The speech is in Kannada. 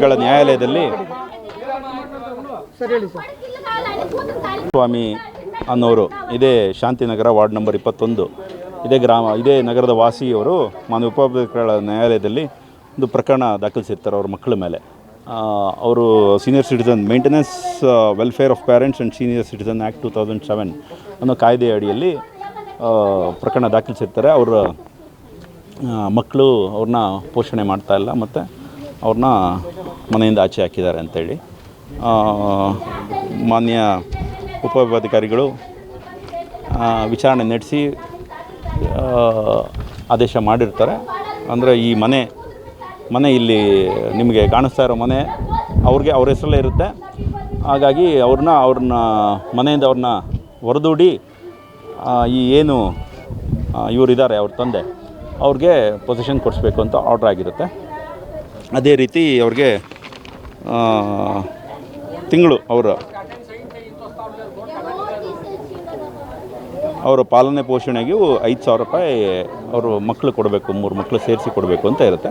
ಗಳ ನ್ಯಾಯಾಲಯದಲ್ಲಿ ಸ್ವಾಮಿ ಅನ್ನೋರು. ಇದೇ ಶಾಂತಿನಗರ ವಾರ್ಡ್ ನಂಬರ್ ಇಪ್ಪತ್ತೊಂದು. ಇದೇ ಗ್ರಾಮ, ಇದೇ ನಗರದ ವಾಸಿಯವರು ಮಾನ್ಯ ಉಪಾಧ್ಯಕ್ಷರ ನ್ಯಾಯಾಲಯದಲ್ಲಿ ಒಂದು ಪ್ರಕರಣ ದಾಖಲಿಸಿರ್ತಾರೆ ಅವ್ರ ಮಕ್ಕಳ ಮೇಲೆ. ಅವರು senior citizen maintenance welfare of parents and senior citizen act two thousand seven ಅನ್ನೋ ಕಾಯ್ದೆ ಅಡಿಯಲ್ಲಿ ಪ್ರಕರಣ ದಾಖಲಿಸಿರ್ತಾರೆ. ಅವರ ಮಕ್ಕಳು ಅವ್ರನ್ನ ಪೋಷಣೆ ಮಾಡ್ತಾ ಇಲ್ಲ. ಮತ್ತು ಅವ್ರನ್ನ ಮನೆಯಿಂದ ಆಚೆ ಹಾಕಿದ್ದಾರೆ ಅಂತೇಳಿ. ಆ, ಮಾನ್ಯ ಉಪಾಧಿಕಾರಿಗಳು ಆ, ವಿಚಾರಣೆ ನಡೆಸಿ ಆದೇಶ ಮಾಡಿರ್ತಾರೆ. ಅಂದರೆ ಈ ಮನೆ ಮನೆ ಇಲ್ಲಿ ನಿಮಗೆ ಕಾಣಿಸ್ತಾ ಇರೋ ಮನೆ ಅವ್ರಿಗೆ ಅವ್ರ ಹೆಸರಲ್ಲೇ ಇರುತ್ತೆ. ಹಾಗಾಗಿ ಅವ್ರನ್ನ ಅವ್ರನ್ನ ಮನೆಯಿಂದ ಅವ್ರನ್ನ ಹೊರದೂಡಿ ಈ ಏನು ಇವರಿದ್ದಾರೆ ಅವ್ರ ತಂದೆ ಅವ್ರಿಗೆ ಪೊಸಿಷನ್ ಕೊಡಿಸ್ಬೇಕು ಅಂತ ಆರ್ಡ್ರ್ ಆಗಿರುತ್ತೆ. ಅದೇ ರೀತಿ ಅವ್ರಿಗೆ ತಿಂಗಳು ಅವರ ಅವರ ಪಾಲನೆ ಪೋಷಣೆಗೆ ಐದು ಸಾವಿರ ರೂಪಾಯಿ ಅವರು ಮಕ್ಕಳು ಕೊಡಬೇಕು, ಮೂರು ಮಕ್ಕಳು ಸೇರಿಸಿ ಕೊಡಬೇಕು ಅಂತ ಇರುತ್ತೆ.